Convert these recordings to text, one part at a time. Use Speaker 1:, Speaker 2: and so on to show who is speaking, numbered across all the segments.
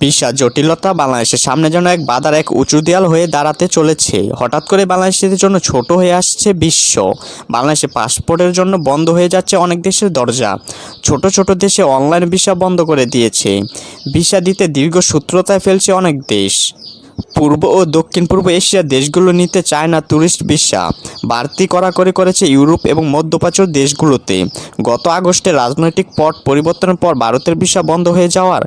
Speaker 1: Visa জটিলতা বাংলাদেশের সামনে যেন এক বাধার এক উঁচু দেয়াল হয়ে দাঁড়াতে চলেছে। হঠাৎ করে বাংলাদেশের জন্য ছোট হয়ে আসছে বিশ্ব। বাংলাদেশে পাসপোর্টের জন্য বন্ধ হয়ে যাচ্ছে অনেক দেশের দরজা। ছোট ছোট দেশে অনলাইন ভিসা বন্ধ করে দিয়েছে। ভিসা দিতে দীর্ঘ সূত্রতায় ফেলছে অনেক দেশ। পূর্ব ও দক্ষিণ পূর্ব এশিয়ার দেশগুলো নিতে চায় না ট্যুরিস্ট ভিসা। বাড়তি কড়াকড়ি করেছে ইউরোপ এবং মধ্যপ্রাচ্য দেশগুলোতে। গত আগস্টে রাজনৈতিক পট পরিবর্তনের পর ভারতের ভিসা বন্ধ হয়ে যাওয়ার।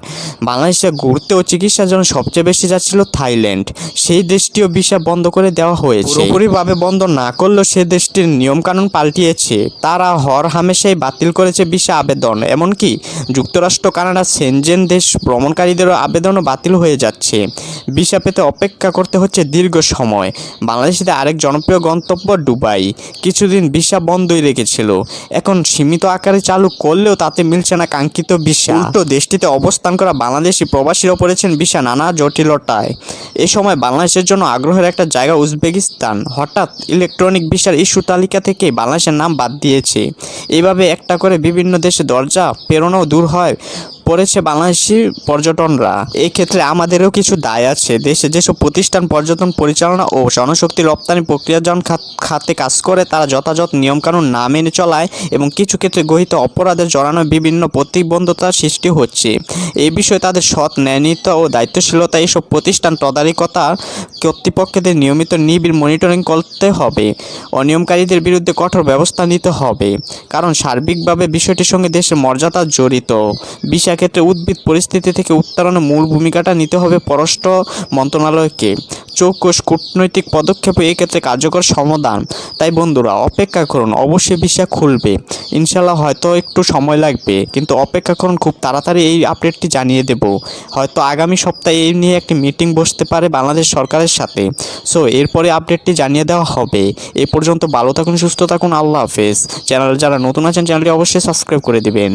Speaker 1: বাংলাদেশে ঘুরতে ও চিকিৎসার জন্য সবচেয়ে বেশি যাচ্ছিল থাইল্যান্ড। সেই দেশটিও ভিসা বন্ধ করে দেওয়া হয়েছে। পুরোপুরিভাবে বন্ধ না করলেও সে দেশটির নিয়মকানুন পাল্টিয়েছে। তারা হর হামেশাই বাতিল করেছে ভিসা আবেদন। এমনকি যুক্তরাষ্ট্র, কানাডা, সেনজেন দেশ ভ্রমণকারীদেরও আবেদনও বাতিল হয়ে যাচ্ছে। ভিসা পেতে অপেক্ষা করতে হচ্ছে দীর্ঘ সময়। বাংলাদেশে আরেক জনপ্রিয় গন্তব্য দুবাই। কিছুদিন ভিসা বন্ধই রেখেছিল। এখন সীমিত আকারে চালু করলেও তাতে মিলছে না কাঙ্ক্ষিত ভিসা। উল্টো দেশটিতে অবস্থান করা বাংলাদেশি প্রবাসীরা পড়েছেন ভিসা নানা জটিলতায়। এ সময় বাংলাদেশের জন্য আগ্রহের একটা জায়গা উজবেকিস্তান। হঠাৎ ইলেকট্রনিক ভিসার ইস্যু তালিকা থেকে বাংলাদেশের নাম বাদ দিয়েছে। এইভাবে একটা করে বিভিন্ন দেশে দরজা পেরোনো দূর হয়। পড়েছে বাংলাদেশি পর্যটনরা। এই ক্ষেত্রে আমাদেরও কিছু দায় আছে। দেশে যেসব প্রতিষ্ঠান পর্যটন পরিচালনা ও জনশক্তি রপ্তানি প্রক্রিয়াজন খাত- কাজ করে, তারা যথাযথ নিয়মকানুন না মেনে চলায় এবং কিছু ক্ষেত্রে গহিত অপরাধে জড়ানো বিভিন্ন প্রতিবন্ধতার সৃষ্টি হচ্ছে। এই বিষয়ে তাদের সৎ ন্যায়নীতি ও দায়িত্বশীলতা, এসব প্রতিষ্ঠান তদারকতা কর্তৃপক্ষদের নিয়মিত নিবিড় মনিটরিং করতে হবে। অনিয়মকারীদের বিরুদ্ধে কঠোর ব্যবস্থা নিতে হবে। কারণ সার্বিকভাবে বিষয়টির সঙ্গে দেশের মর্যাদা জড়িত। বিষয় ক্ষেত্রে উদ্ভিদ পরিস্থিতি থেকে উত্তরণে মূল ভূমিকাটা নিতে হবে পররাষ্ট্র মন্ত্রণালয়কে। চৌকস কূটনৈতিক পদক্ষেপ এই ক্ষেত্রে কার্যকর সমাধান। তাই বন্ধুরা, অপেক্ষা করুন, অবশ্যই ভিসা খুলবে। ইনশাল্লাহ হয়তো একটু সময় লাগবে, কিন্তু অপেক্ষা করুন, খুব তাড়াতাড়ি এই আপডেটটি জানিয়ে দেব। হয়তো আগামী সপ্তাহে এই নিয়ে একটি মিটিং বসতে পারে বাংলাদেশ সরকারের সাথে। সো, এরপরে আপডেটটি জানিয়ে দেওয়া হবে। এ পর্যন্ত ভালো থাকুন, সুস্থ থাকুন, আল্লাহ হাফেজ। চ্যানেল, যারা নতুন আছেন, চ্যানেলটি অবশ্যই সাবস্ক্রাইব করে দিবেন।